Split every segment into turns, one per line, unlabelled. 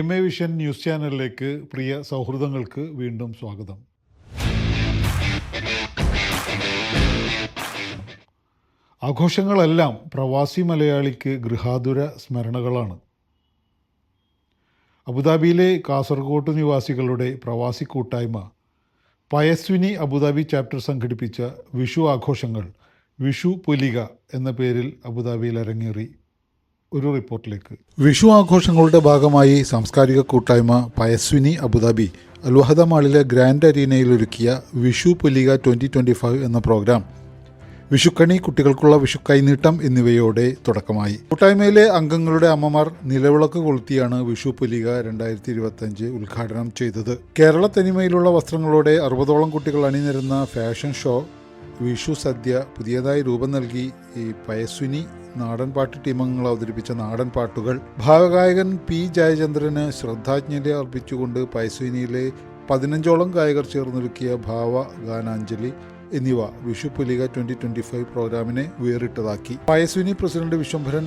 M A vision news ചാനലിലേക്ക് പ്രിയ സൗഹൃദങ്ങൾക്ക് വീണ്ടും സ്വാഗതം. ആഘോഷങ്ങളെല്ലാം പ്രവാസി മലയാളിക്ക് ഗൃഹാതുര സ്മരണകളാണ്. അബുദാബിയിലെ കാസർഗോട്ട് നിവാസികളുടെ പ്രവാസി കൂട്ടായ്മ പയസ്വിനി അബുദാബി ചാപ്റ്റർ സംഘടിപ്പിച്ച വിഷു ആഘോഷങ്ങൾ വിഷു പുലിക എന്ന പേരിൽ അബുദാബിയിൽ അരങ്ങേറി. ഒരു റിപ്പോർട്ടിലേക്ക്. വിഷു ആഘോഷങ്ങളുടെ ഭാഗമായി സാംസ്കാരിക കൂട്ടായ്മ പയസ്വിനി അബുദാബി അൽവഹദ മാളിലെ ഗ്രാൻഡ് അരീനയിൽ ഒരുക്കിയ വിഷു പുലിക ട്വന്റി ട്വന്റി ഫൈവ് എന്ന പ്രോഗ്രാം വിഷുക്കണി കുട്ടികൾക്കുള്ള വിഷു കൈനീട്ടം എന്നിവയോടെ തുടക്കമായി. കൂട്ടായ്മയിലെ അംഗങ്ങളുടെ അമ്മമാർ നിലവിളക്ക് കൊളുത്തിയാണ് വിഷു പുലിക രണ്ടായിരത്തി ഇരുപത്തഞ്ച് ഉദ്ഘാടനം ചെയ്തത്. കേരള തനിമയിലുള്ള വസ്ത്രങ്ങളോടെ അറുപതോളം കുട്ടികൾ അണിനിരുന്ന ഫാഷൻ ഷോ വിഷു സദ്യ പുതിയതായി രൂപം നൽകി ഈ പയസ്വിനി നാടൻ പാട്ട് ടീമംഗങ്ങൾ അവതരിപ്പിച്ച നാടൻ പാട്ടുകൾ. ഭാവഗായകൻ പി ജയചന്ദ്രന് ശ്രദ്ധാജ്ഞലി അർപ്പിച്ചുകൊണ്ട് പയസ്വിനിയിലെ പതിനഞ്ചോളം ഗായകർ ചേർന്നൊരുക്കിയ ഭാവ ഗാനാഞ്ജലി എന്നിവ വിഷു പുലിക ട്വന്റി ട്വന്റി ഫൈവ് പ്രോഗ്രാമിനെ വേറിട്ടതാക്കി. പയസ്വിനി പ്രസിഡന്റ് വിശ്വംഭരൻ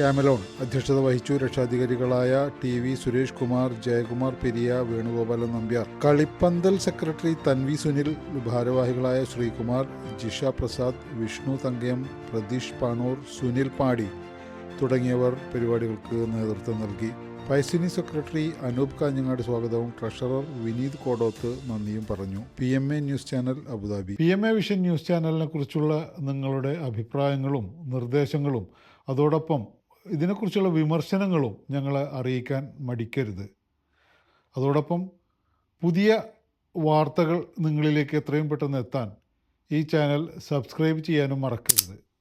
കാമലോൺ അധ്യക്ഷത വഹിച്ചു. രക്ഷാധികാരികളായ ടി വി സുരേഷ് കുമാർ ജയകുമാർ പെരിയ വേണുഗോപാലൻ നമ്പ്യാർ. കളിപ്പന്തൽ സെക്രട്ടറി തൻവി സുനിൽ ഭാരവാഹികളായ ശ്രീകുമാർ ജിഷ പ്രസാദ് വിഷ്ണു തങ്കയം പ്രതീഷ് പാണൂർ സുനിൽ പാടി തുടങ്ങിയവർ പരിപാടികൾക്ക് നേതൃത്വം നൽകി. പൈസിനി സെക്രട്ടറി അനൂപ് കാഞ്ഞങ്ങാട് സ്വാഗതവും. ട്രഷറർ വിനീത് കോടോത്ത് നന്ദിയും പറഞ്ഞു. P M A news channel Abu Dhabi. P M A vision news ചാനലിനെ കുറിച്ചുള്ള നിങ്ങളുടെ അഭിപ്രായങ്ങളും നിർദ്ദേശങ്ങളും അതോടൊപ്പം ഇതിനെക്കുറിച്ചുള്ള വിമർശനങ്ങളും ഞങ്ങളെ അറിയിക്കാൻ മടിക്കരുത്. അതോടൊപ്പം പുതിയ വാർത്തകൾ നിങ്ങളിലേക്ക് എത്രയും പെട്ടെന്ന് എത്താൻ ഈ ചാനൽ സബ്സ്ക്രൈബ് ചെയ്യാനും മറക്കരുത്.